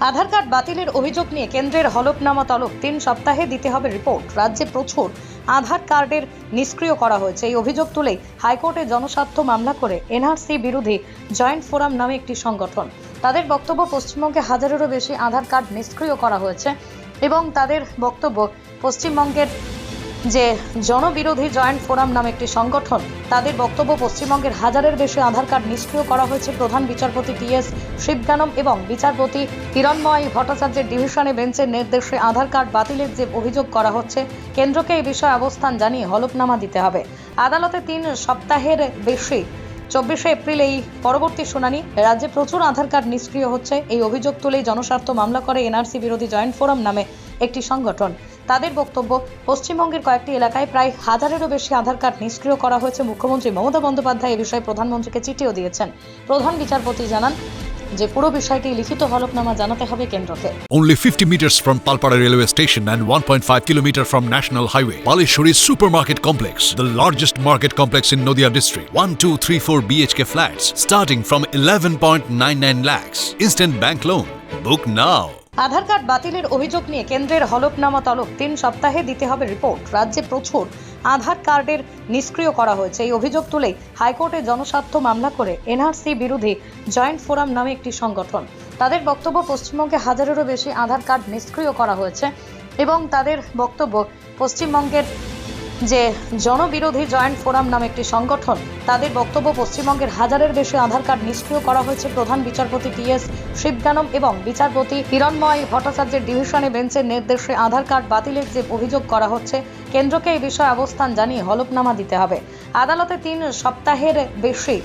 আধার card বাতিলের অভিযোগ নিয়ে কেন্দ্রের হলফনামা তলব। তিন সপ্তাহে দিতে হবে রিপোর্ট। রাজ্যে প্রচুর আধার কার্ডের নিষ্ক্রিয় করা হয়েছে। এই অভিযোগ তুলে হাইকোর্টে জনস্বার্থ মামলা করে এনআরসি বিরোধী জয়েন্ট ফোরাম নামে একটি সংগঠন। তাদের বক্তব্য, পশ্চিমবঙ্গে হাজারেরও বেশি আধার কার্ড নিষ্ক্রিয় করা হয়েছে এবং তাদের বক্তব্য পশ্চিমবঙ্গের যে জনবিরোধী জয়েন্ট ফোরাম নামে একটি সংগঠন, তাদের বক্তব্য পশ্চিমবঙ্গের হাজারের বেশি আধার কার্ড নিষ্ক্রিয় করা হয়েছে প্রধান বিচারপতি টি এস শিবগানম এবং বিচারপতি হিরণময় ভট্টাচার্যের ডিভিশনে বেঞ্চের নির্দেশে আধার কার্ড বাতিলের যে অভিযোগ করা হচ্ছে, কেন্দ্রকে এই বিষয়ে অবস্থান জানিয়ে হলফনামা দিতে হবে। আদালতে তিন সপ্তাহের বেশি চব্বিশে এপ্রিল এই পরবর্তী শুনানি। রাজ্যে প্রচুর আধার কার্ড নিষ্ক্রিয় হচ্ছে। এই অভিযোগ তুলেই জনস্বার্থ মামলা করে এনআরসি বিরোধী জয়েন্ট ফোরাম নামে একটি সংগঠন। তাদের বক্তব্য, পশ্চিমবঙ্গের কয়েকটি এলাকায় প্রায় হাজারেরও বেশি আধার কার্ড নিষ্ক্রিয় করা হয়েছে। মুখ্যমন্ত্রী মমতা বন্দ্যোপাধ্যায় এ বিষয়ে প্রধানমন্ত্রীকে চিঠিও দিয়েছেন। প্রধান বিচারপতি জানান যে পুরো বিষয়টি লিখিত হলফনামা জানাতে হবে কেন্দ্রকে Only 50 meters from Palpara railway station and 1.5 kilometer from National Highway. Palishuri Supermarket Complex, the largest market complex in Noida district. 1, 2, 3, 4 BHK flats starting from 11.99 lakhs. Instant bank loan. Book now. Aadhaar card বাতিলের অভিযোগ নিয়ে কেন্দ্রের হলফনামা তলব। তিন সপ্তাহে দিতে হবে রিপোর্ট। রাজ্যে প্রচুর আধার কার্ডের নিষ্ক্রিয় করা হয়েছে। এই অভিযোগ তুলে হাইকোর্টে জনস্বার্থ মামলা করে এনআরসি বিরোধী জয়েন্ট ফোরাম নামে একটি সংগঠন। তাদের বক্তব্য, পশ্চিমবঙ্গে হাজারেরও বেশি আধার কার্ড নিষ্ক্রিয় করা হয়েছে এবং তাদের বক্তব্য পশ্চিমবঙ্গের যে জনবিরোধী জয়েন্ট ফোরাম নামে একটি সংগঠন, তাদের বক্তব্য পশ্চিমবঙ্গের হাজারের বেশি আধার কার্ড নিষ্ক্রিয় করা হয়েছে প্রধান বিচারপতি টি এস শিবগানম এবং বিচারপতি হিরণময় ভট্টাচার্যের ডিভিশনে বেঞ্চের নির্দেশে আধার কার্ড বাতিলের যে অভিযোগ করা হচ্ছে, কেন্দ্রকে এই বিষয়ে অবস্থান জানিয়ে হলফনামা দিতে হবে। আদালতে তিন সপ্তাহের বেশি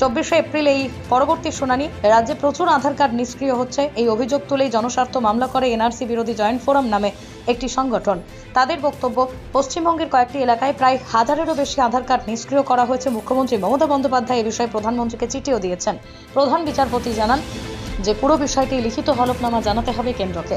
চব্বিশে এপ্রিল এই পরবর্তী শুনানি। রাজ্যে প্রচুর আধার কার্ড নিষ্ক্রিয় হচ্ছে। এই অভিযোগ তুলেই জনস্বার্থ মামলা করে এনআরসি বিরোধী জয়েন্ট ফোরাম নামে একটি সংগঠন। তাদের বক্তব্য, পশ্চিমবঙ্গের কয়েকটি এলাকায় প্রায় হাজারেরও বেশি আধার কার্ড নিষ্ক্রিয় করা হয়েছে। মুখ্যমন্ত্রী মমতা বন্দ্যোপাধ্যায় এ বিষয়ে প্রধানমন্ত্রীকে চিঠিও দিয়েছেন। প্রধান বিচারপতি জানান যে পুরো বিষয়টি লিখিত হলফনামা জানাতে হবে কেন্দ্রকে।